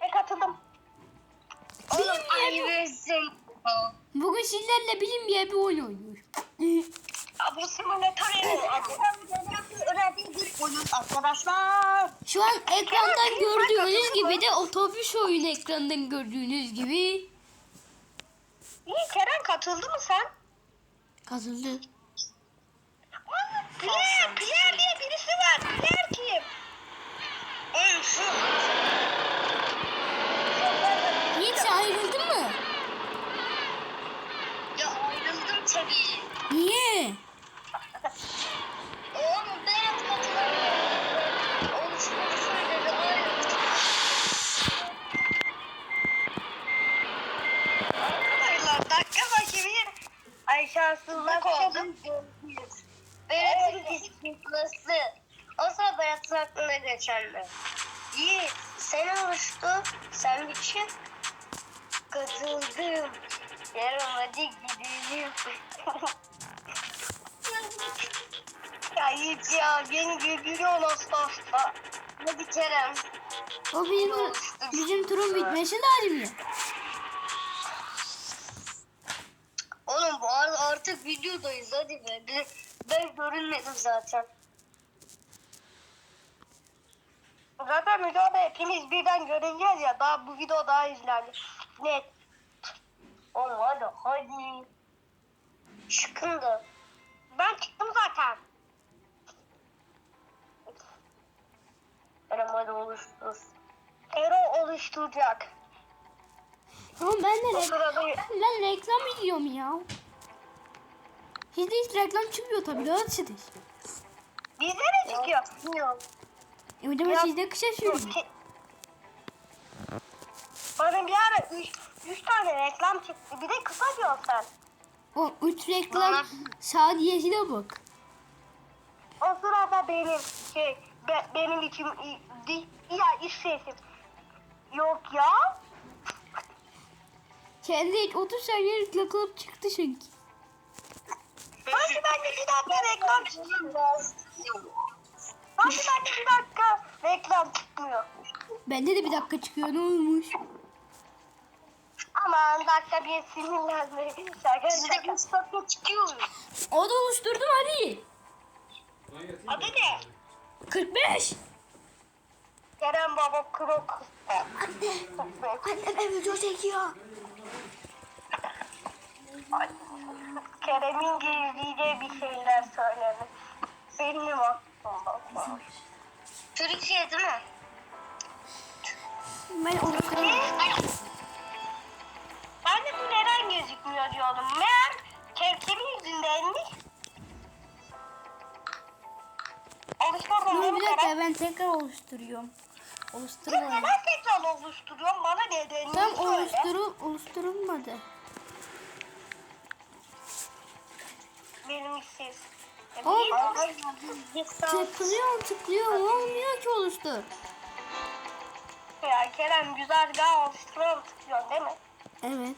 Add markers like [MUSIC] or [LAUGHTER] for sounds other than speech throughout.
E katıldım. Oğlum ayırsın. Bugün sizlerle bilim diye bir oyun oynuyoruz. Bu simülatörü önemli bir oyun arkadaşlar. Şu an ekrandan gördüğünüz gibi de otobüs oyunu ekrandan gördüğünüz gibi İyi Kerem katıldı mı sen? kazıldı. Pierre, Pierre diye birisi var. Pierre kim? Oğlum şu. Hiç ayrıldı mı? Ya tabii. Niye? Oğlum ben katılamıyorum. Oluşmadı söyledi ayrıldım. Arkadaşlar dakika başı bir ay şanssızlık oldu. Berat'ın istiklası. O sıra Berat'ın aklına geçerli. Yiğit sen oluştu. Sen bir çık. Katıldım. Yarın hadi. Ya Yiğit ya beni güldürüyor hasta hasta. hadi Kerem. O bizim, bizim turun bitmesi lazım ya. Oğlum bu arada artık videodayız hadi be. Ben, ben görünmedim zaten. Zaten videoda hepimiz birden göreceğiz ya daha bu video daha izlendi. Net. Oğlum hadi hadi. Çıkın da. Ben çıktım zaten. Hadi oluştur. Ero oluşturacak. Ama ben de O re- sırada ben reklam izliyorum ya. Sizde hiç reklam çıkmıyor tabii. Rahat siz. bizde ne çıkıyor? Bilmiyorum. E zaman Ya- sizde kısa sürüyor. Bana bir ara 3 tane reklam çıktı. Bir de kısa diyorsun sen. O üç reklam sadiyesine bak. O sırada benim şey be- benim için i- di- ya iş sesim. Yok ya. Kendi hiç 30 saniye reklam çıktı çünkü. Hadi bende bir dakika reklam çıkmıyor. Hadi bende bir dakika reklam çıkmıyor. Bende de bir dakika çıkıyor ne olmuş? Aman dakika bir sinirlenme. Şaka şaka. üç dakika çıkıyor mu? O da oluşturdum hadi. Adı ne? 45. Kerem Baba Krok. Anne. Anne ben video çekiyor. Kerem'in gizleyeceği bir şeyler söylenir. Benim aklımda. Türkiye değil mi? Ben de bu gözükmüyor diyordum. Meğer kevkimin yüzündeymiş. Oluşturdum mi bir dakika ben tekrar oluşturuyorum. Oluşturmadım. neden tekrar oluşturuyorsun? Bana nedenini Tam söyle. oluşturu, oluşturulmadı. Benim işsiz. E, Oğlum, bir- Tıklıyorum tıklıyorum olmuyor ki oluştur. Ya Kerem güzergah oluşturuyorum tıklıyorsun değil mi? Evet.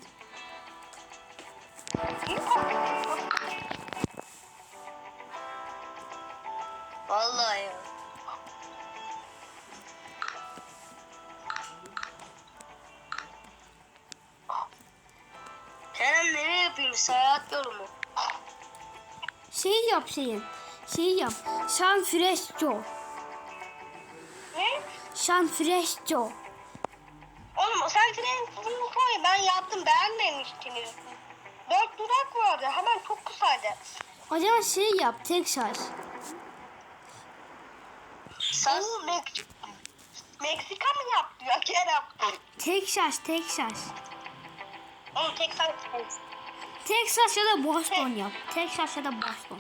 Yap şeyin. Şey yap. San Fresco. Ne? San Fresco. Oğlum sen frenin koy ben yaptım beğenmemiştiniz. Dört durak vardı hemen çok kısaydı. O zaman şey yap Texas. Sas. Oo, Mek- Meksika mı yaptı ya Kerem? Texas, Texas. Oğlum sen Texas ya da Boston yap. Texas ya da Boston.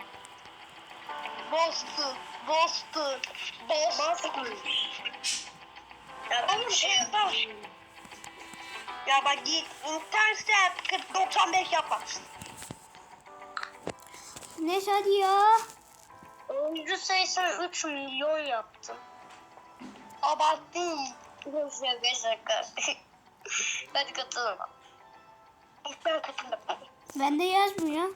Boston, Boston, Boston. Ya oğlum şey yapar. Ya bak git internet 40 95 yapar. Neyse hadi ya. Oyuncu sayısını 3 milyon yaptım. Abarttın. Şaka şaka. Hadi katılın. İlk ben katıldım. Bende yazmıyor.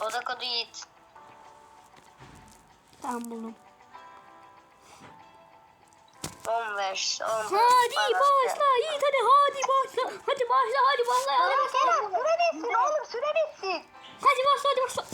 O da kodu Yiğit. Tamam buldum. 15, 14. Hadi başla Yiğit hadi hadi başla. Hadi başla hadi başla. Hadi Ya başla. Kerem süre bitsin oğlum süre bitsin. Hadi başla hadi başla.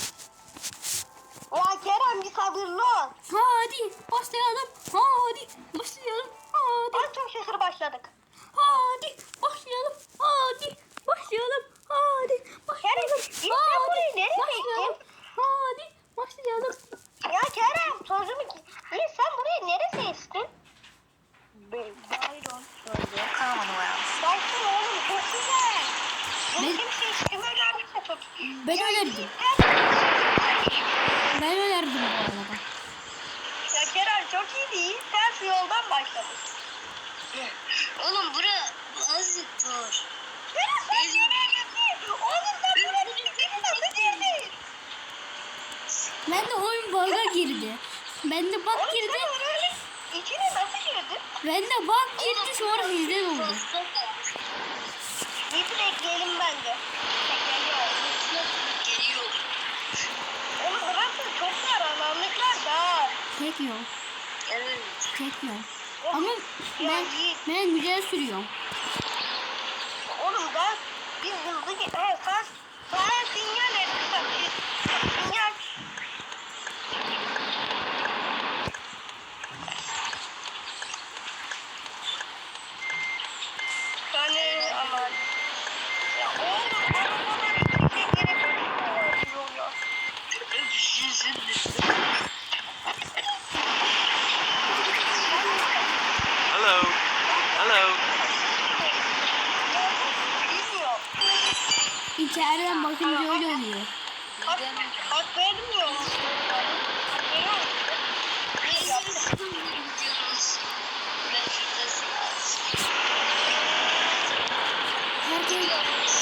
Ya Kerem bir sabırlı ol. Hadi başlayalım. Hadi başlayalım. Hadi. Az çok şükür başladık. Hadi başlayalım. Hadi başlayalım. Hadi başlayalım. Kerem, sen burayı nereye başlayalım. Hadi başlayalım. Ya Kerem ki. İyi sen burayı nereye seçtin? Byron söyledi. Commonwealth. Baksana oğlum çok güzel. Bu Ben- kim seçti böyle artık çok Ben Ya önerdim. Ben önerdim bu arada. Ya Kerem çok iyi değil. Sen şu yoldan başladın. Oğlum bura azıcık dur. Kerem sen nereye gittin? Oğlum sen buraya gittin nasıl girdin? Ben de oyun bug'a girdi. Ben de bug girdi. içine nasıl girdin? Ben de bug girdi sonra sizden oldu. Yiğit'i bekleyelim bence. Geliyor. Oğlum burası çok dar alanlıklar dar. Tek yol. Evet. Tek yol. Oğlum, Ama ben, ben güzel sürüyorum. oğlum ben bir hızlı git. He sen sana sinyal et. Bak, Sinyal. Yani aman. Ya oğlum arabalar gidecek yere çok oluyor. Hello. Hello. Bilmiyor. İçeriden bakınca öyle oluyor. Hak, hak vermiyor. Veriyor musun? Biz gidiyoruz. Ben şurada sınav. Herkes,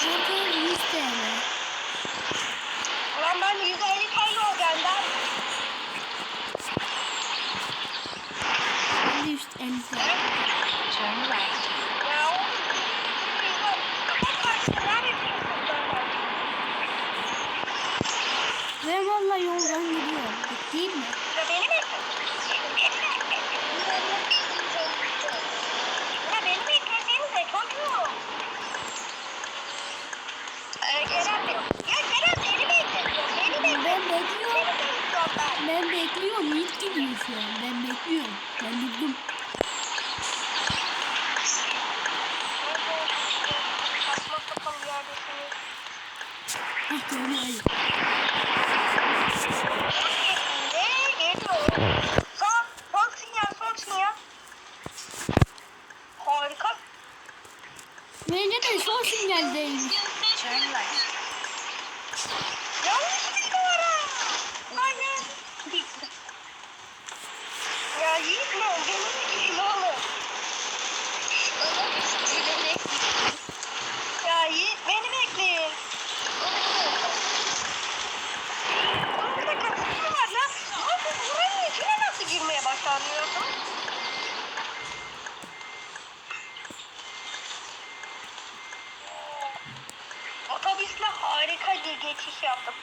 herkes 100 TL. Ulan ben 150 TL olacağım ben. Ben de 150 TL. Turn right. Ya oğlum. Bak karşıda neredesin sen? Ben valla yoldan gidiyorum. Değil mi? Ya beni bekle. Beni bekle. Ya beni beklesenize çocuğum. Ee, Kerem Bey. Ya Kerem beni bekle. Beni bekle. Ben bekliyorum. Seni bekliyorum ben. Bekliyorum. Yiğit gidiyor şu an. Ben bekliyorum. Ben durdum. Harika. Bence de son sinyaldeyim. Turn right. Yanlış bir numara. Hayır. Ya Yiğit ne? Benim için oğlum. Ya Yiğit beni bekleyin. Oğlum bir dakika bir şey var lan. Lan siz buranın içine nasıl girmeye başarıyorsunuz? Otobüsle harika bir geçiş yaptım.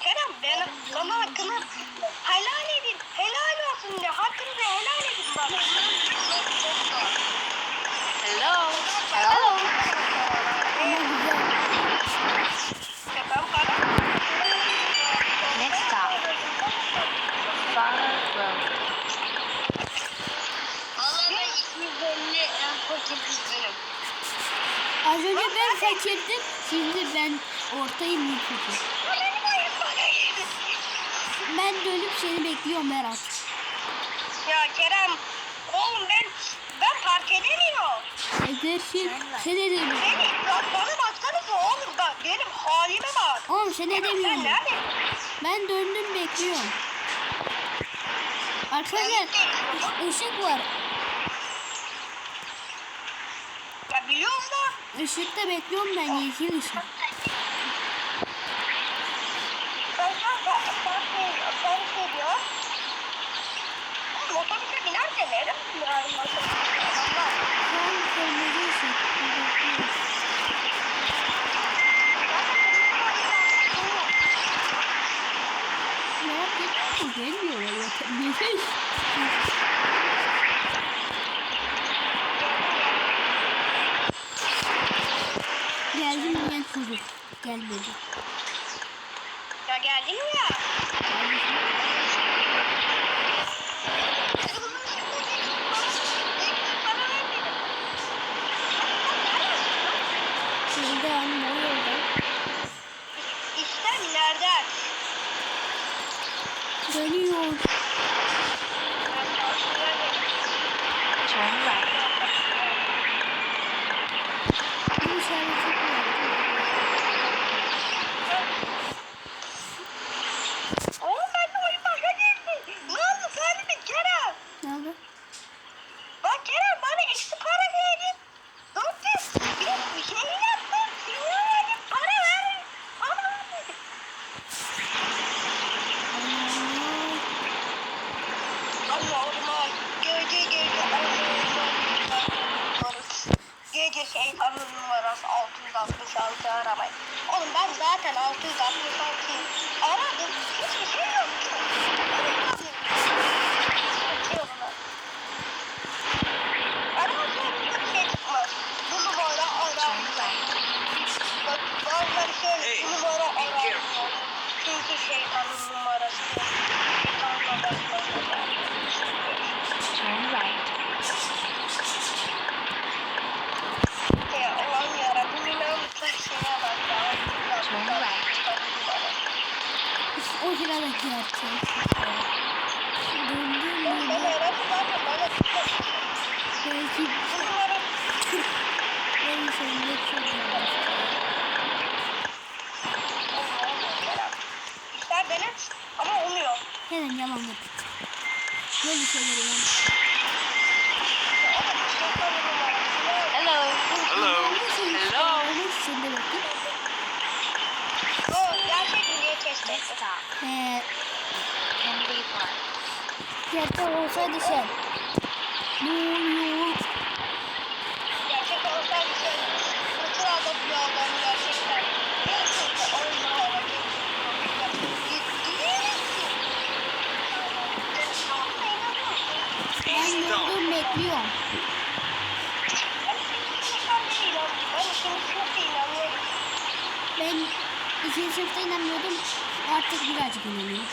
Kerem ben bana hakkını helal edin. Helal olsun de. Hakkınızı helal edin bana. Hello. Hello. Ama güzel. Ben para. Next stop. Farmer Road. Valla ben 250 en fakir benim. Az önce ben fakirdim. Şimdi ben ortayım geldi. Ben dönüp seni bekliyorum Berat. Ya Kerem, oğlum ben ben park edemiyorum. Edersin. Sen edemiyorsun. Beni ya bana baksanıza oğlum da benim halime bak. Oğlum sen sen edemiyorsun. nerede? Ben döndüm bekliyorum. Arkadaşlar ışık var. Ya biliyoruz da Işıkta bekliyorum ben yeşil ışık. Otobüse binerse nereye binerim? Ben kırmızı ışık. Geliyor ya. Niye? [LAUGHS] gelmedi. Ya geldin mi ya? Ee, gerçek olsaydı şey. Ne oluyor? Gerçek olsaydı şey. Bütün adamı yollarını gerçekten. Gerçekten oyunlara Ben yoldan bekliyorum. Ben ikinci sınıfta inanmıyordum. Artık birazcık inanıyorum.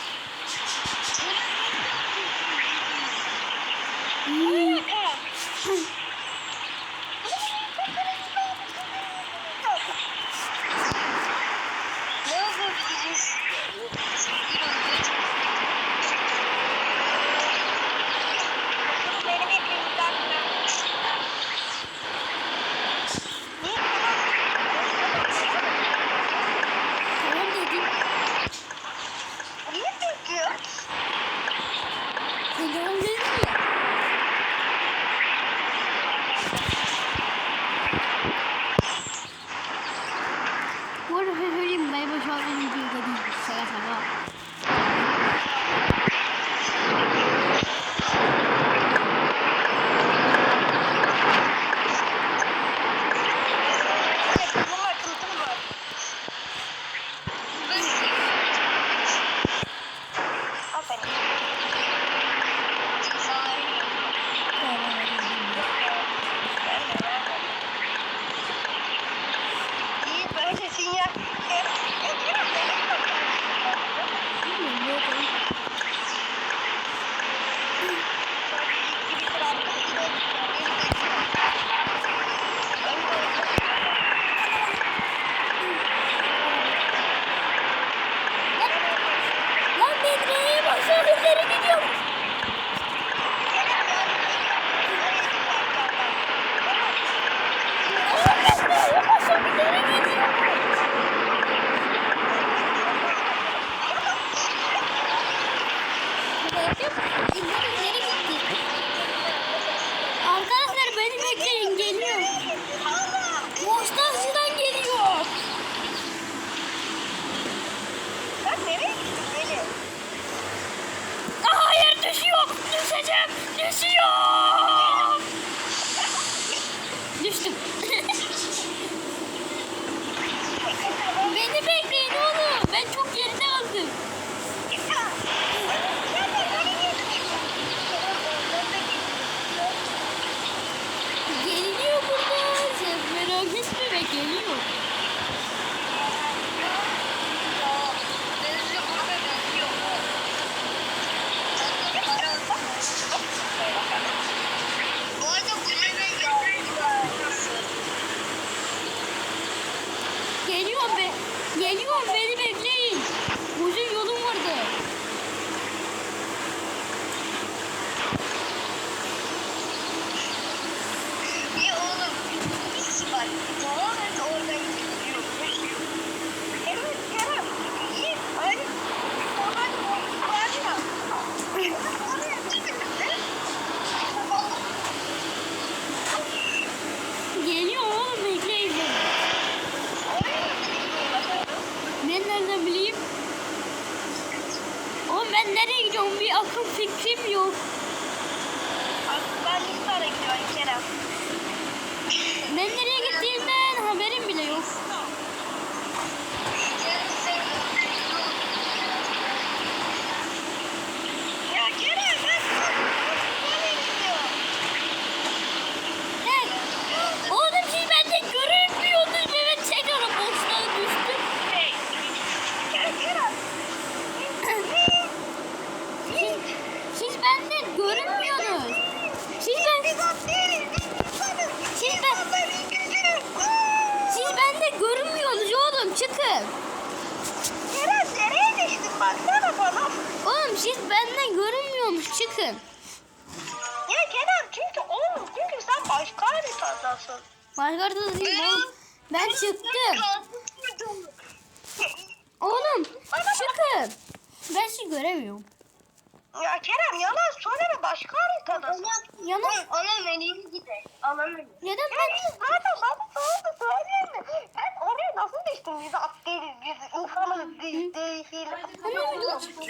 Biz at değiliz. Biz insanız değil. değil.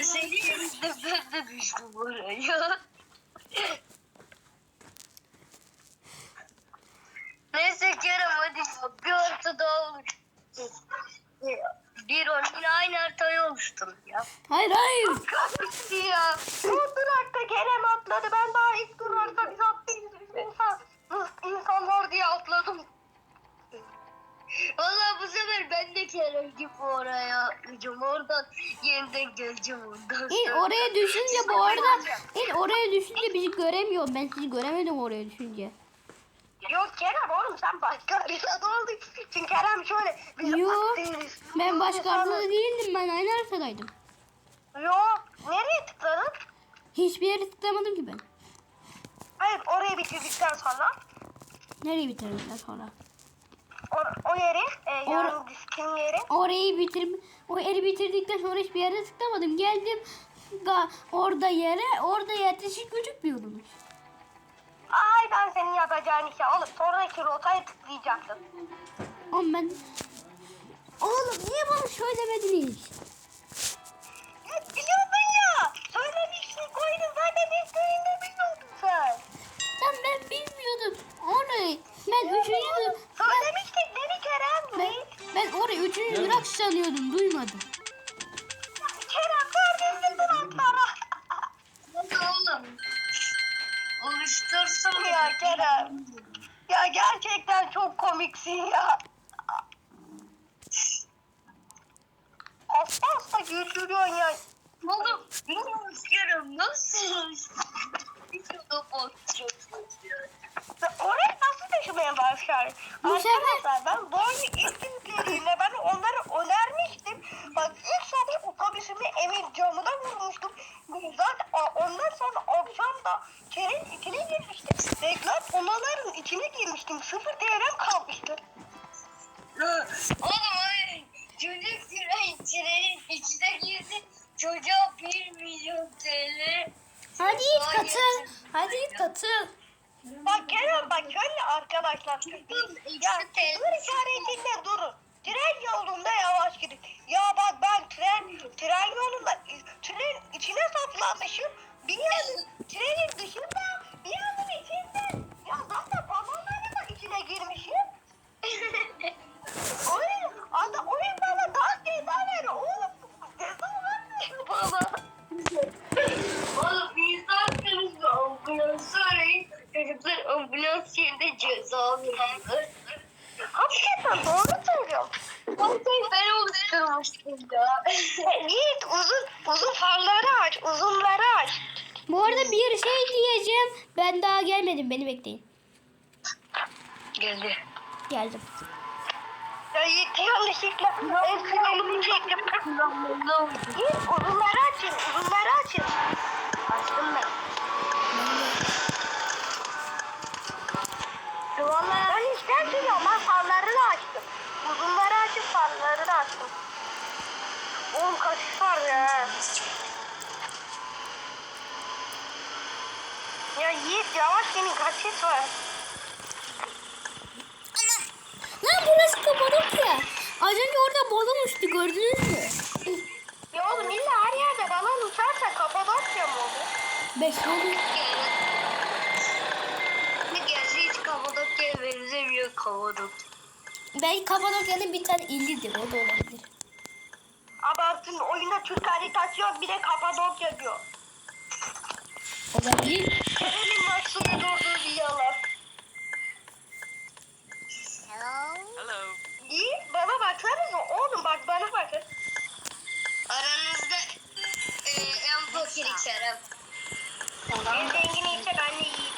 Seni de ben de düştüm buraya. Neyse Kerem hadi bir harita daha oluştur. Bir on yine aynı haritayı oluşturun ya. Hayır hayır. Kahretsin ya. Son durakta Kerem atladı. Ben daha ilk durakta biz at değiliz. Biz insan, insanlar diye atladım. Valla bu sefer ben de Kerem gibi oraya atlayacağım. Oradan yeniden geleceğim ondan İn sonra. oraya düşünce bu arada in oraya düşünce bizi göremiyorum. Ben sizi göremedim oraya düşünce. Yok Kerem oğlum sen başka haritada oldun. Çünkü Kerem şöyle. Biz Yo, at değiliz. Ben başka haritada değildim. Ben aynı haritadaydım. Yok. Nereye tıkladın? Hiçbir yere tıklamadım ki ben. Hayır orayı bitirdikten sonra Nereye bitirdikten sonra? O, o yeri e, yani diskin yeri Orayı bitir o yeri bitirdikten sonra hiçbir yere tıklamadım. Geldim ga, orada yere orada yetişik gözükmüyordunuz. Ay ben senin yapacağın işe alıp sonraki rotaya tıklayacaktım. Oğlum ben Oğlum niye bana söylemediniz? Ya biliyordun ya. Söylemişsin koydun zaten biz köyünde biliyordun sen. Ben bilmiyordum. Orayı ben üçüncü beni Kerem. ben, ben orayı üçüncü durak sanıyordum. Duymadım. Kerem neredesin duraklara? Hadi oğlum. Oluştursun ya Kerem. Ya gerçekten çok komiksin ya. Hasta hasta geçiriyorsun ya. Oğlum bilmiyorum nasıl? Bir. Sen Oraya nasıl taşımaya başlar? Arkadaşlar ben boynu ilk yükleriyle ben onları önermiştim. Bak ilk sabah otobüsümü evin camına vurmuştum. Zaten ondan sonra akşam da kerin içine girmiştim. Reklam onaların içine girmiştim. Sıfır TL'm kalmıştı. Oğlum çocuk tren, trenin içine girdi. Çocuğa 1 milyon TL. Hadi git katıl. Hadi git katıl. Bak Kerem bak şöyle arkadaşlar. Ya dur işaretinde durun. Tren yolunda yavaş gidin. Ya bak ben tren tren yolunda tren içine saplanmışım. Bir yanın trenin dışında bir yanın içinde. Ya zaten balonların da içine girmişim. Oyun, ada oyun bana daha ceza veriyor. Oğlum ceza vermiyor bana. Oğlum insansınız da ambulans arayın. Çocuklar ambulans yerine ceza alıyorlar. Hakikaten doğru söylüyorum. Vallahi ben oluşturmuştum ya. Git uzun uzun farları aç, uzunları aç. Bu arada bir şey diyeceğim. Ben daha gelmedim. Beni bekleyin. Geldi. Geldim. Ya Yiğit yanlışlıkla el frenimi çektim. Yiğit uzunları açın, uzunları açın. Açtım ben. Vallahi ben istersin ya ben farları da açtım. Uzunları açıp farları da açtım. Oğlum kaçış var ya. Ya Yiğit yavaş senin kaçış var. Lan burası Kapadokya. Az önce orada balon uçtu gördünüz mü? Ya oğlum illa her yerde balon uçarsa Kapadokya mı olur? Beş oldu. Ne gelse hiç Kapadokya'ya benzemiyor Kapadokya. Belki Kapadokya'nın bir tane illidir. O da olabilir. Abartın oyunda Türk haritası yok bir de Kapadokya diyor. Olabilir. Senin nasıl durduğu bir yalan. Hello. İyi bana baksanıza oğlum bak bana bakın. Aranızda e, en fakir Kerem. En zengini ise ben de iyi.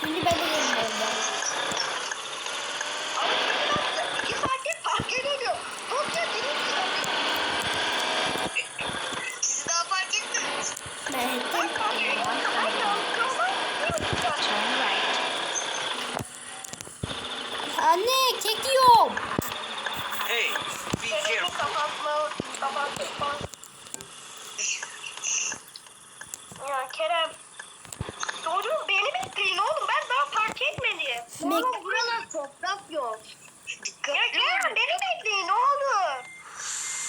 Şimdi ben de gelin orada. Ama şimdi iki saattir fark ediyor. Tokyo değil Anne çekiyorum. Hey, be Kerem'i careful. kapatma. Kapatma. Ya Kerem. Çocuğum beni bekleyin oğlum. Ben daha fark etmedim. Oğlum buralar toprak yok. Ya Kerem beni bekleyin ne olur.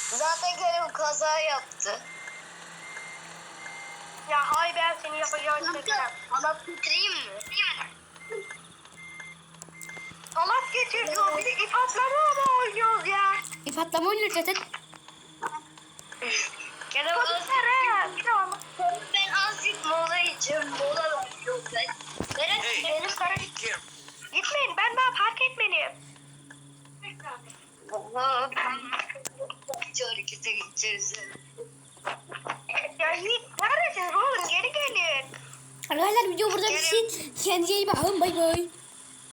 Zaten Kerem kaza yaptı. Ya hay ben seni yapacağım işte Kerem. Halat getireyim mi? Salat getir diyor. Bir de ip atlama ama oynuyoruz ya. İp atlama oynuyoruz zaten. Bir de ama. Ben azıcık mola içeceğim. Mola var yok ben. Hey, benim be careful. Gitmeyin ben daha fark etmedim. Oha. Hiç harekete gideceğiz. Ya Yiğit neredesiniz oğlum geri gelin. Arkadaşlar video burada bitsin. Kendinize iyi bakın. Bay bay.